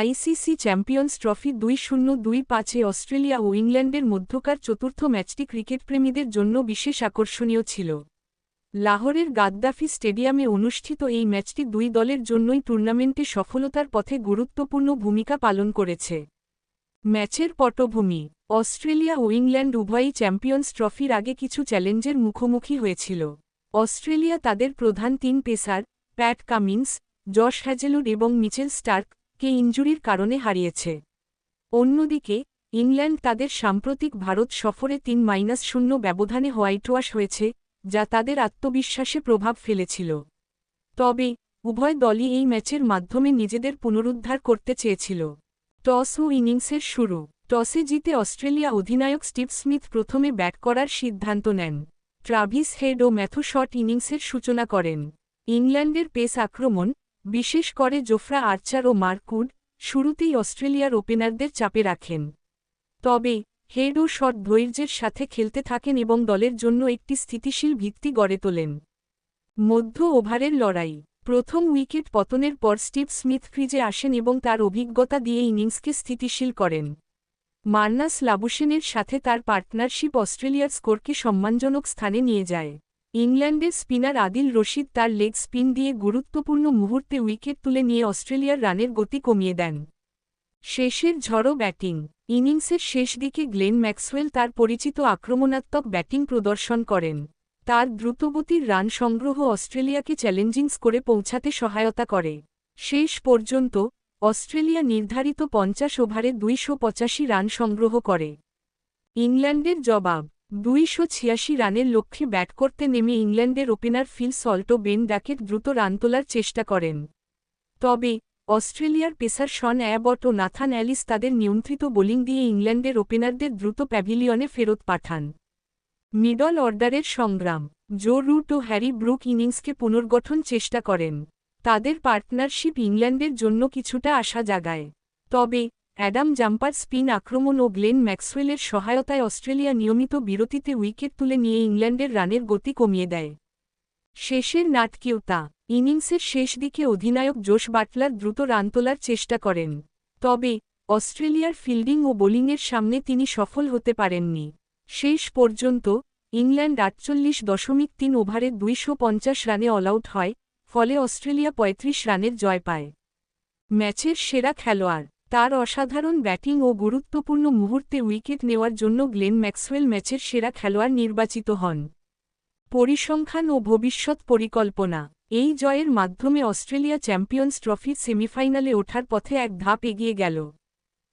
ICC champions trophy দুই শূন্য দুই পাঁচে অস্ট্রেলিয়া ও ইংল্যান্ডের মধ্যকার চতুর্থ ম্যাচটি ক্রিকেটপ্রেমীদের জন্য বিশেষ আকর্ষণীয় ছিল। লাহোরের গাদ্দাফি স্টেডিয়ামে অনুষ্ঠিত এই ম্যাচটি দুই দলের জন্যই টুর্নামেন্টে সফলতার পথে গুরুত্বপূর্ণ ভূমিকা পালন করেছে। ম্যাচের পটভূমি, অস্ট্রেলিয়া ও ইংল্যান্ড উভয়ই চ্যাম্পিয়ন্স ট্রফির আগে কিছু চ্যালেঞ্জের মুখোমুখি হয়েছিল। অস্ট্রেলিয়া তাদের প্রধান তিন pacer, Pat Cummins, Josh Hazlewood এবং মিচেল স্টার্ক কে ইঞ্জুরির কারণে হারিয়েছে। অন্যদিকে, ইংল্যান্ড তাদের সাম্প্রতিক ভারত সফরে তিন মাইনাস শূন্য ব্যবধানে হোয়াইটওয়াশ হয়েছে, যা তাদের আত্মবিশ্বাসে প্রভাব ফেলেছিল। তবে, উভয় দলই এই ম্যাচের মাধ্যমে নিজেদের পুনরুদ্ধার করতে চেয়েছিল। টস ও ইনিংসের শুরু। টসে জিতে অস্ট্রেলিয়া অধিনায়ক স্টিভ স্মিথ প্রথমে ব্যাট করার সিদ্ধান্ত নেন। ট্রাভিস হেড ও ম্যাথু শট ইনিংসের সূচনা করেন। ইংল্যান্ডের পেস আক্রমণ বিশেষ করে জোফরা আর্চার ও মার্কুড শুরুতেই অস্ট্রেলিয়ার ওপেনারদের চাপে রাখেন। তবে, হেড ও শট ধৈর্যের সাথে খেলতে থাকেন এবং দলের জন্য একটি স্থিতিশীল ভিত্তি গড়ে তোলেন। মধ্য ওভারের লড়াই, প্রথম উইকেট পতনের পর স্টিভ স্মিথ ক্রিজে আসেন এবং তার অভিজ্ঞতা দিয়ে ইনিংসকে স্থিতিশীল করেন। মার্নাস লাবুসেনের সাথে তার পার্টনারশিপ অস্ট্রেলিয়ার স্কোরকে সম্মানজনক স্থানে নিয়ে যায়। ইংল্যান্ডের স্পিনার আদিল রশিদ তার লেগ স্পিন দিয়ে গুরুত্বপূর্ণ মুহূর্তে উইকেট তুলে নিয়ে অস্ট্রেলিয়ার রানের গতি কমিয়ে দেন। শেষের ঝড়ো ব্যাটিং। ইনিংসের শেষ দিকে গ্লেন ম্যাক্সওয়েল তার পরিচিত আক্রমণাত্মক ব্যাটিং প্রদর্শন করেন। তার দ্রুতগতির রান সংগ্রহ অস্ট্রেলিয়াকে চ্যালেঞ্জিং স্কোরে পৌঁছাতে সহায়তা করে। শেষ পর্যন্ত, অস্ট্রেলিয়া নির্ধারিত পঞ্চাশ ওভারে দুইশো পঁচাশি রান সংগ্রহ করে। ইংল্যান্ডের জবাব দুইশো ছিয়াশি রানের লক্ষ্যে ব্যাট করতে নেমে ইংল্যান্ডের ওপেনার ফিল সল্টো বেন ডাকেট দ্রুত রান তোলার চেষ্টা করেন। তবে, অস্ট্রেলিয়ার পেসার শন অ্যাবট ও নাথান অ্যালিস তাদের নিয়ন্ত্রিত বোলিং দিয়ে ইংল্যান্ডের ওপেনারদের দ্রুত প্যাভিলিয়নে ফেরত পাঠান। মিডল অর্ডারের সংগ্রাম, জো রুট ও হ্যারি ব্রুক ইনিংসকে পুনর্গঠন চেষ্টা করেন। তাদের পার্টনারশিপ ইংল্যান্ডের জন্য কিছুটা আশা জাগায়। তবে অ্যাডাম জাম্পার স্পিন আক্রমণ ও গ্লেন ম্যাক্সওয়েলের সহায়তায় অস্ট্রেলিয়া নিয়মিত বিরতিতে উইকেট তুলে নিয়ে ইংল্যান্ডের রানের গতি কমিয়ে দেয়। শেষের নাটকীয়তা, ইনিংসের শেষ দিকে অধিনায়ক জোশ বাটলার দ্রুত রান তোলার চেষ্টা করেন, তবে অস্ট্রেলিয়ার ফিল্ডিং ও বোলিংয়ের সামনে তিনি সফল হতে পারেননি। শেষ পর্যন্ত ইংল্যান্ড আটচল্লিশ দশমিক তিন ওভারে দুইশো পঞ্চাশ রানে অলআউট হয়, ফলে অস্ট্রেলিয়া ৩৫ রানের জয় পায়। ম্যাচের সেরা খেলোয়াড় তার অসাধারণ ব্যাটিং ও গুরুত্বপূর্ণ মুহূর্তে উইকেট নেওয়ার জন্য গ্লেন ম্যাক্সওয়েল ম্যাচের সেরা খেলোয়াড় নির্বাচিত হন। পরিসংখ্যান ও ভবিষ্যৎ পরিকল্পনা। এই জয়ের মাধ্যমে অস্ট্রেলিয়া চ্যাম্পিয়ন্স ট্রফির সেমিফাইনালে ওঠার পথে এক ধাপ এগিয়ে গেল।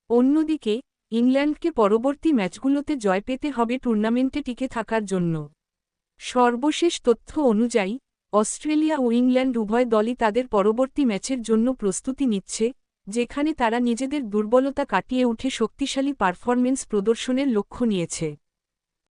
অন্যদিকে, ইংল্যান্ডকে পরবর্তী ম্যাচগুলোতে জয় পেতে হবে টুর্নামেন্টে টিকে থাকার জন্য। সর্বশেষ তথ্য অনুযায়ী, অস্ট্রেলিয়া ও ইংল্যান্ড উভয় দলই তাদের পরবর্তী ম্যাচের জন্য প্রস্তুতি নিচ্ছে যেখানে তারা নিজেদের দুর্বলতা কাটিয়ে উঠে শক্তিশালী পারফরমেন্স প্রদর্শনের লক্ষ্য নিয়েছে।